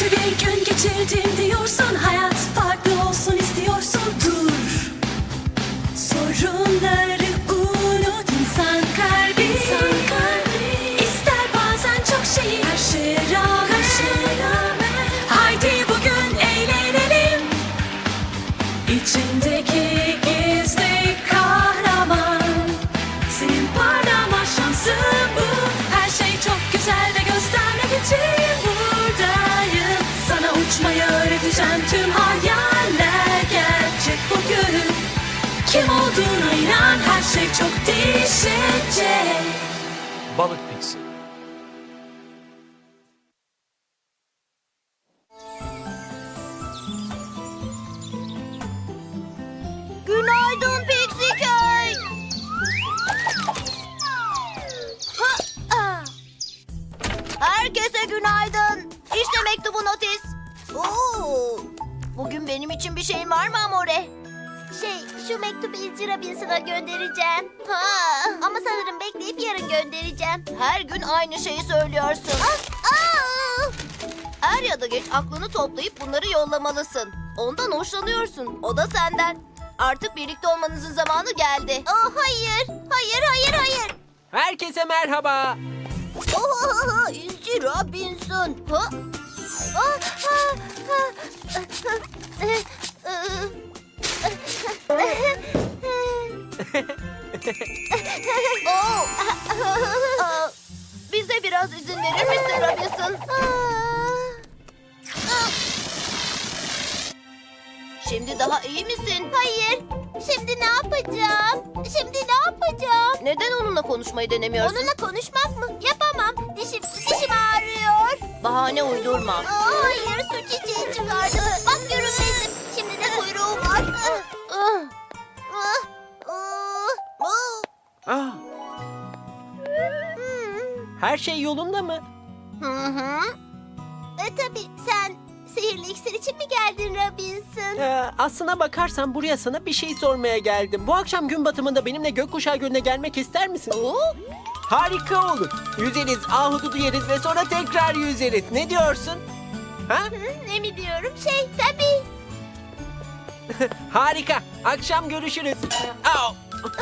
Kötü bir gün geçirdim diyorsun Hayat Kim olduğuna inan her şey çok değişecek Balık Pixie. Günaydın Pixie Köy. Ha, ah. Herkese günaydın. İşte mektubun notis. Oo, bugün benim için bir şeyin var mı Amore? Şey, şu mektubu İzci Robinson'a göndereceğim. Ha, Ama sanırım bekleyip yarın göndereceğim. her gün aynı şeyi söylüyorsun. Aa! Er ya da geç aklını toplayıp bunları yollamalısın. Ondan hoşlanıyorsun. O da senden. Artık birlikte olmanızın zamanı geldi. Oh, hayır, hayır, hayır, hayır. Herkese merhaba. Oh, İzci Robinson. Ha? Oh, ha, ha, Oh. Aa, bize biraz izin verir misin Robinson? Şimdi daha iyi misin? Hayır, şimdi ne yapacağım? Şimdi ne yapacağım? Neden onunla konuşmayı denemiyorsun? Onunla konuşmak mı? Yapamam. Dişim, dişim ağrıyor. Bahane uydurma. Aa, hayır, su çiçeği çıkardım. Bak görünmezim. Şey yolunda mı? Hı hı. E tabii sen sihirli iksir için mi geldin Robinson? Ee, aslına bakarsan buraya sana bir şey sormaya geldim. Bu akşam gün batımında benimle gökkuşağı gölüne gelmek ister misin? Harika olur. Yüzeriz, ahududu yeriz ve sonra tekrar yüzeriz. Ne diyorsun? Ha? Hı, ne mi diyorum? Şey tabii. Harika. Akşam görüşürüz. Au!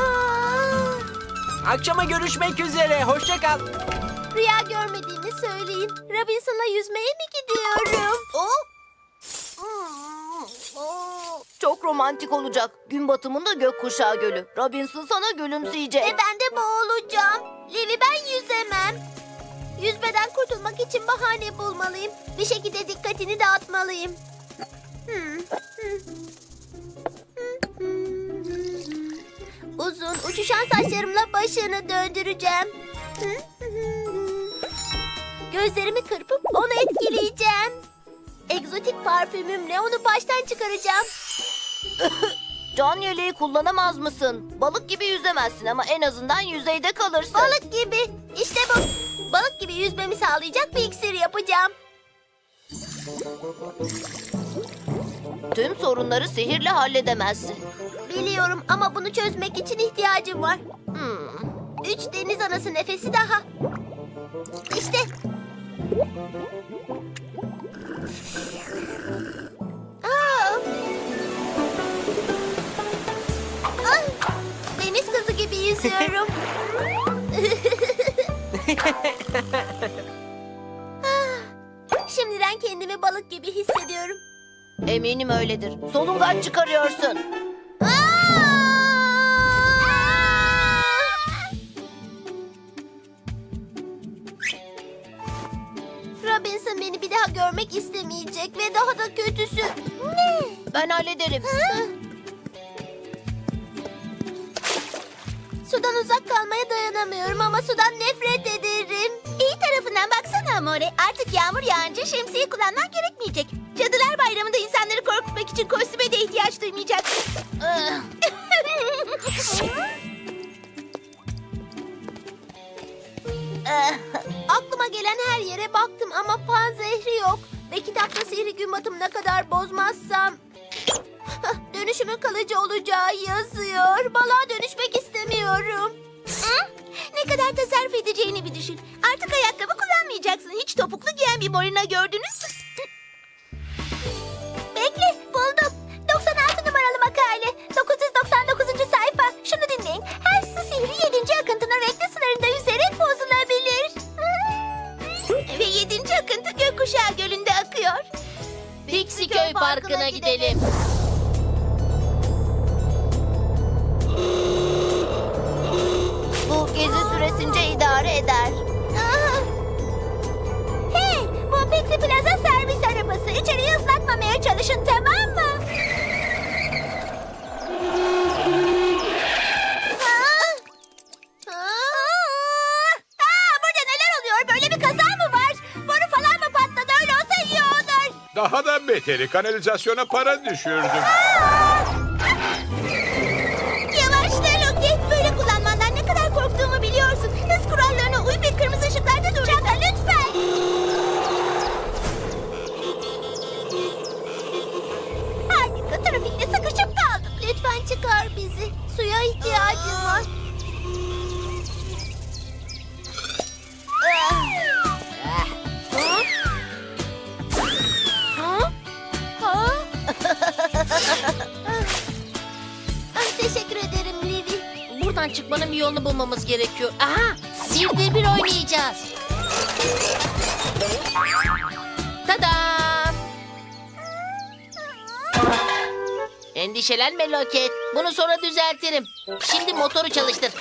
Aa, Akşama görüşmek üzere. Hoşça kal. Rüya görmediğini söyleyin. Robinson'la yüzmeye mi gidiyorum? Çok romantik olacak. Gün batımında gökkuşağı gölü. Robinson sana gülümseyecek. E ben de boğulacağım. Levi ben yüzemem. Yüzmeden kurtulmak için bahane bulmalıyım. Bir şekilde dikkatini dağıtmalıyım. Hmm. Uzun uçuşan saçlarımla başını döndüreceğim. Gözlerimi kırpıp onu etkileyeceğim. Egzotik parfümümle onu baştan çıkaracağım. Can yeleği kullanamaz mısın? Balık gibi yüzemezsin ama en azından yüzeyde kalırsın. Balık gibi. İşte bu. Balık gibi yüzmemi sağlayacak bir iksir yapacağım. Tüm sorunları sihirle halledemezsin. Biliyorum ama bunu çözmek için ihtiyacım var. Hmm. Üç deniz anası nefesi daha. İşte. Aa! Ah! Deniz kızı gibi yüzüyorum. Ah, Şimdiden kendimi balık gibi hissediyorum. Eminim öyledir. Solungaç çıkarıyorsun. Bir daha görmek istemeyecek ve daha da kötüsü. Ne? Ben hallederim. Sudan uzak kalmaya dayanamıyorum ama sudan nefret ederim. İyi tarafından baksana Amore. Artık yağmur yağınca şemsiye kullanman gerekmeyecek. Cadılar Bayramı'nda insanları korkutmak için kostüme de ihtiyaç duymayacaksın. Ah. Aklıma gelen her yere baktım ama pan zehri yok. Ve kitapta sihri gün batımına kadar bozmazsam... Dönüşümün kalıcı olacağı yazıyor. Balığa dönüşmek istemiyorum. Ne kadar tasarruf edeceğini bir düşün. Artık ayakkabı kullanmayacaksın. Hiç topuklu giyen bir morina gördünüz mü? Pixiköy Parkı'na gidelim. Bu gezi süresince idare eder. Aa! Hey, bu Pixie Plaza servis arabası. İçeriği ıslatmamaya çalışın tamam beteri kanalizasyona para düşürdüm. Yavaşla Buradan çıkmanın bir yolunu bulmamız gerekiyor. Aha! Bir de bir oynayacağız. Tada! Endişelenme Loket. Bunu sonra düzeltirim. Şimdi motoru çalıştır.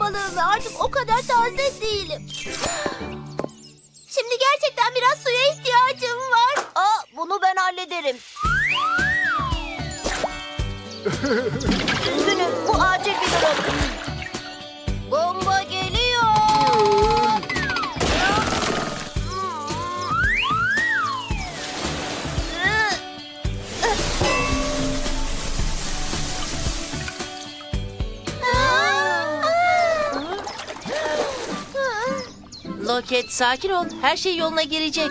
Balığım ve artık o kadar taze değilim. Şimdi gerçekten biraz suya ihtiyacım var. Aa, bunu ben hallederim. Üzgünüm, bu acil bir durum. Bomba geliyor. Loket sakin ol. Her şey yoluna girecek.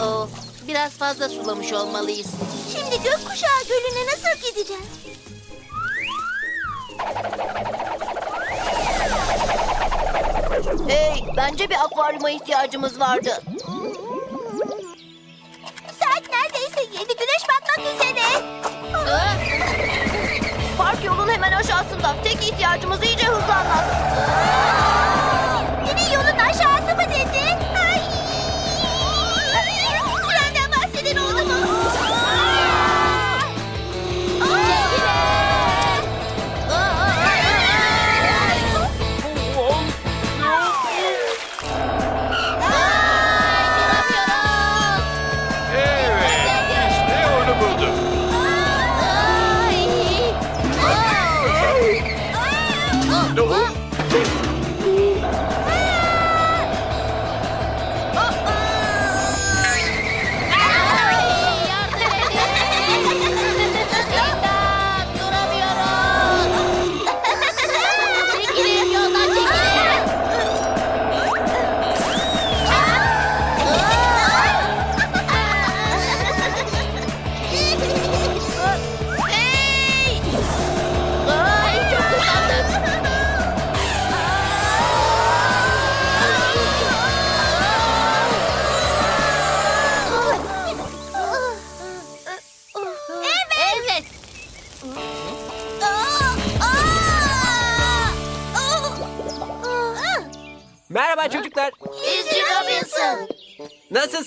Aa, biraz fazla sulamış olmalıyız. Şimdi gökkuşağı gölüne nasıl gideceğiz? Hey, bence bir akvaryuma ihtiyacımız vardı. Saat neredeyse yedi güneş batmak üzere. Aa, Park yolun hemen aşağısında. Tek ihtiyacımız iyice hızlanmak.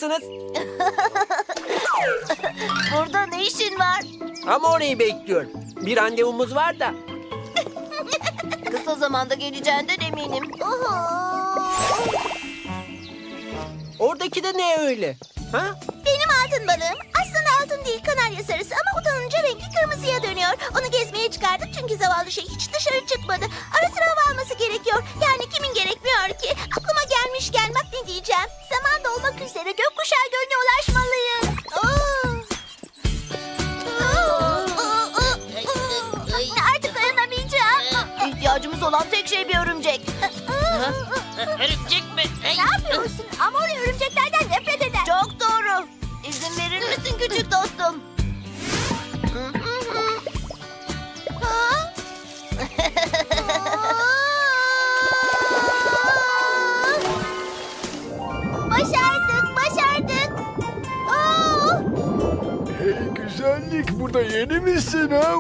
Nasılsınız? Burada ne işin var? Ama orayı bekliyorum. Bir randevumuz var da. Kısa zamanda geleceğinden eminim. Oradaki de ne öyle? Ha? Benim altın balığım aslında altın değil kanarya sarısı ama utanınca rengi kırmızıya dönüyor. Onu gezmeye çıkardık çünkü zavallı şey hiç dışarı çıkmadı. Ara sıra hava alması gerekiyor. Yani kimin gerekmiyor ki? Aklıma gelmişken bak ne diyeceğim. Zaman dolmak üzere gökkuşağı gölüne ulaşmalıyız. Oo. Oo, oo, oo, oo. Artık dayanamayacağım. İhtiyacımız olan tek şey bir örümcek. Örümcek mi? Ne yapıyorsun? Burada yeni misin ha?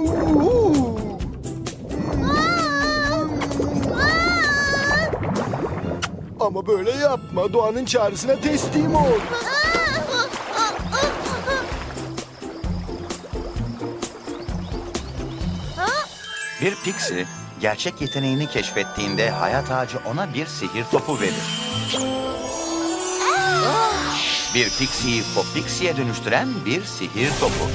Ama böyle yapma. Doğanın çağrısına teslim ol. Bir pixie gerçek yeteneğini keşfettiğinde hayat ağacı ona bir sihir topu verir. Bir pixie'yi Popixie'ye dönüştüren bir sihir topu.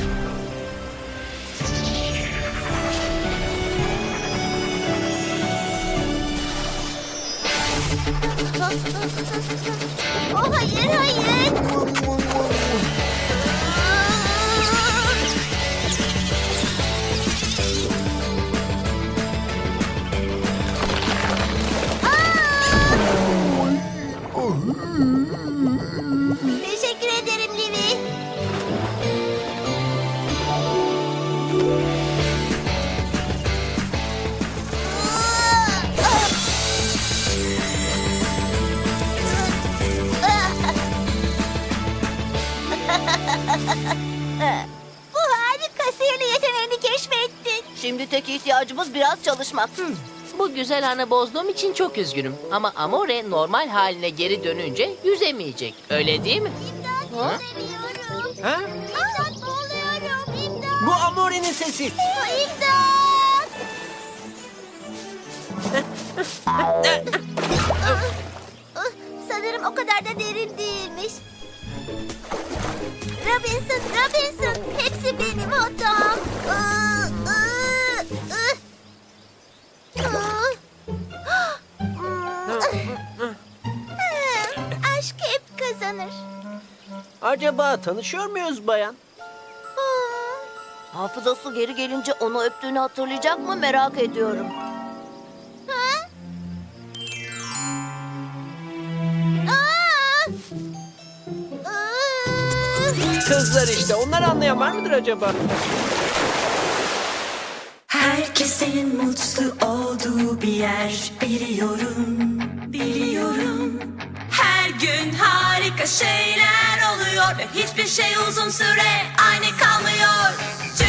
Tek ihtiyacımız biraz çalışmak. Bu güzel anı bozduğum için çok üzgünüm. Ama Amore normal haline geri dönünce yüzemeyecek. Öyle değil mi? İmdat seviyorum. Ha? İmdat boğuluyorum. İmdat. Bu Amore'nin sesi. İmdat. Ah, Sanırım o kadar da derin değilmiş. Robinson, Robinson. Hepsi benim hatam. Aa, Acaba tanışıyor muyuz bayan? Hafızası geri gelince onu öptüğünü hatırlayacak mı merak ediyorum. Ha? Aa! Aa! Kızlar işte. Onlar anlayan var mıdır acaba? Herkesin mutlu olduğu bir yer biliyorum, biliyorum. Her gün harika şeyler sürüyor hiçbir şey uzun süre aynı kalmıyor. Çünkü